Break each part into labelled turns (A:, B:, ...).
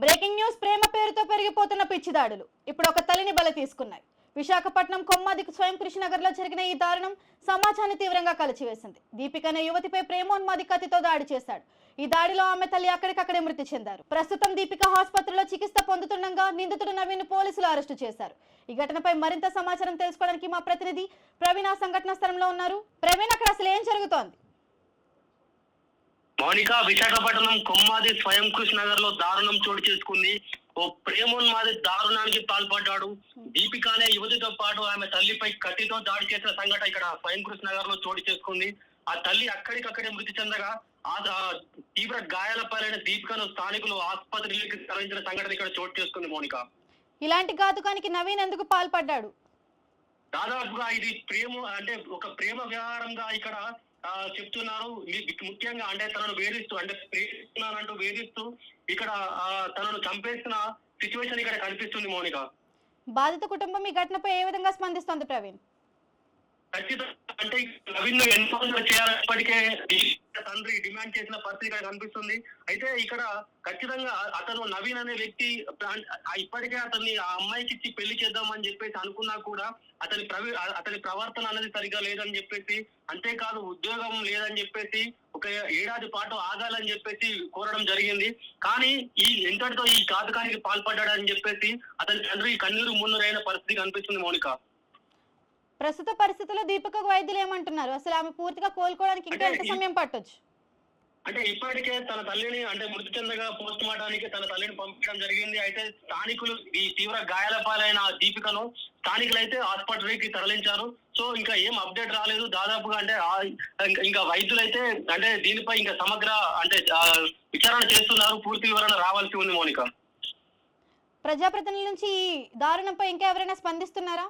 A: Breaking news ప్రేమ పేరుతో పెరిగిపోతున్న పిచ్చిదాడులు. ఇప్పుడు ఒక తల్లిని బల తీసుకున్నాయి. విశాఖపట్నం కొమ్మాది స్వయం కృష్ణనగర్లో జరిగిన ఈ దారుణం సమాజాన్ని తీవ్రంగా కలిచివేసింది. దీపిక అనే యువతిపై ప్రేమోన్మాది కత్తితో దాడి చేశాడు. ఈ దాడిలో ఆమె తల్లి అక్కడికక్కడే మృతి చెందారు. ప్రస్తుతం దీపిక ఆసుపత్రిలో చికిత్స పొందుతుండగా నిందితుడు నవీన్ పోలీసులు అరెస్టు చేశారు. ఈ ఘటనపై మరింత సమాచారం తెలుసుకోవడానికి మా ప్రతినిధి ప్రవీణ్ ఆ సంఘటన స్థలంలో ఉన్నారు. ప్రవీణ్ అక్కడ అసలు ఏం జరుగుతోంది?
B: మౌనిక విశాఖపట్నం కొమ్మాది స్వయం కృషి నగర్లో దారుణం చోటు చేసుకుంది. ఓ ప్రేమోన్మాది దారుణానికి పాల్పడ్డాడు. దీపిక అనే యువతితో పాటు ఆమె తల్లిపై కత్తితో దాడి చేసిన సంఘటన ఇక్కడ స్వయం కృషి నగర్లో చోటు చేసుకుంది. ఆ తల్లి అక్కడికక్కడే మృతి చెందగా ఆ తీవ్ర గాయాల పాలైన దీపికను స్థానికులు ఆసుపత్రికి తరలించిన సంఘటన ఇక్కడ చోటు చేసుకుంది మౌనిక.
A: ఇలాంటి ఘాతుకానికి నవీన్ ఎందుకు పాల్పడ్డాడు?
B: దాదాపుగా ఇది ప్రేమ అంటే ఒక ప్రేమ వ్యవహారంగా ఇక్కడ చెప్తున్నారు. ముఖ్యంగా అంటే తనను వేధిస్తూ అంటే ప్రేమిస్తున్నానంటూ వేధిస్తూ ఇక్కడ ఆ, తనను చంపేసిన సిచ్యువేషన్ ఇక్కడ కనిపిస్తుంది మౌనిక.
A: బాధిత కుటుంబం ఈ ఘటనపై ఏ విధంగా స్పందిస్తోంది ప్రవీణ్?
B: అంటే నవీన్ ఎన్కౌంటర్ చేయాలని ఇప్పటికే తండ్రి డిమాండ్ చేసిన పరిస్థితి ఇక్కడ కనిపిస్తుంది. అయితే ఇక్కడ ఖచ్చితంగా అతను నవీన్ అనే వ్యక్తి ఇప్పటికే అతన్ని ఆ అమ్మాయికి ఇచ్చి పెళ్ళి చేద్దామని చెప్పేసి అనుకున్నా కూడా అతని ప్రవి అతని ప్రవర్తన అనేది సరిగా లేదని చెప్పేసి అంతేకాదు ఉద్యోగం లేదని చెప్పేసి ఒక ఏడాది పాటు ఆగాలని చెప్పేసి కోరడం జరిగింది. కానీ ఈ ఎంతటితో ఈ ఘాతకానికి పాల్పడ్డాడని చెప్పేసి అతని తండ్రి కన్నీరు మున్నురైన పరిస్థితి కనిపిస్తుంది మౌనిక.
A: ప్రస్తుత పరిస్థితుల్లో దీపికకు వైద్యులు ఏమంటున్నారు? అసలు ఆమె పూర్తిగా కోలుకోవడానికి ఇంకా ఎంత సమయం పట్టొచ్చు?
B: అంటే ఇప్పటికే తన తల్లిని అంటే మృతి చెందగా పోస్ట్ మార్టానికి తన తల్లిని పంపించడం జరిగింది. అయితే స్థానికులు ఈ తీవ్ర గాయాల పాలైన దీపికను స్థానికులు అయితే ఆసుపత్రికి తరలించారు. సో ఇంకా ఏం అప్డేట్ రాలేదు. దాదాపుగా అంటే ఇంకా- ఇంకా వైద్యులు అయితే అంటే దీనిపై ఇంకా సమగ్ర అంటే విచారణ చేస్తున్నారు. పూర్తి వివరణ రావాల్సి ఉంది మౌనిక.
A: ప్రజాప్రతినిధుల నుంచి ఈ దారుణంపై ఇంకా ఎవరైనా స్పందిస్తున్నారా?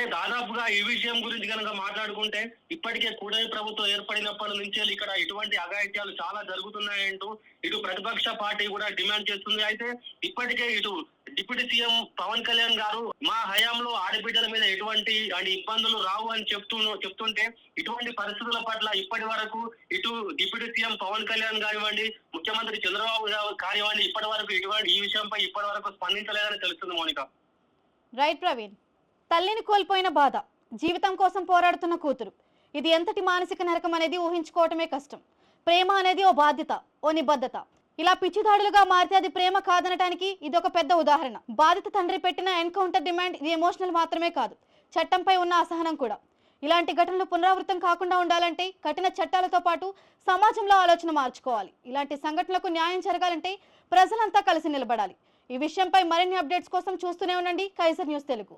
B: అంటే దాదాపుగా ఈ విషయం గురించి కనుక మాట్లాడుకుంటే ఇప్పటికే కూడలి ప్రభుత్వం ఏర్పడినప్పటి నుంచి ఇక్కడ ఇటువంటి అఘాయిత్యాలు చాలా జరుగుతున్నాయంటూ ఇటు ప్రతిపక్ష పార్టీ కూడా డిమాండ్ చేస్తుంది. అయితే ఇప్పటికే ఇటు డిప్యూటీ సీఎం పవన్ కళ్యాణ్ గారు మా హయాంలో ఆడబిడ్డల మీద ఎటువంటి అంటే ఇబ్బందులు రావు అని చెప్తూ చెప్తుంటే ఇటువంటి పరిస్థితుల పట్ల ఇప్పటి వరకు ఇటు డిప్యూటీ సీఎం పవన్ కళ్యాణ్ కానివ్వండి ముఖ్యమంత్రి చంద్రబాబు గారు కానివ్వండి ఇప్పటి వరకు ఇటువంటి ఈ విషయంపై ఇప్పటి వరకు స్పందించలేదని తెలుస్తుంది మౌనిక.
A: రైట్ ప్రవీణ్. తల్లిని కోల్పోయిన బాధ జీవితం కోసం పోరాడుతున్న కూతురు. ఇది ఎంతటి మానసిక నరకం అనేది ఊహించుకోవటమే కష్టం. ప్రేమ అనేది ఓ బాధ్యత ఓ నిబద్ధత. ఇలా పిచ్చిదాడులుగా మారితే అది ప్రేమ కాదనటానికి ఇది ఒక పెద్ద ఉదాహరణ. బాధిత తండ్రి పెట్టిన ఎన్కౌంటర్ డిమాండ్ ఇది ఎమోషనల్ మాత్రమే కాదు చట్టంపై ఉన్న అసహనం కూడా. ఇలాంటి ఘటనలు పునరావృతం కాకుండా ఉండాలంటే కఠిన చట్టాలతో పాటు సమాజంలో ఆలోచన మార్చుకోవాలి. ఇలాంటి సంఘటనలకు న్యాయం జరగాలంటే ప్రజలంతా కలిసి నిలబడాలి. ఈ విషయంపై మరిన్ని అప్డేట్స్ కోసం చూస్తూనే ఉండండి. Kaiser news Telugu.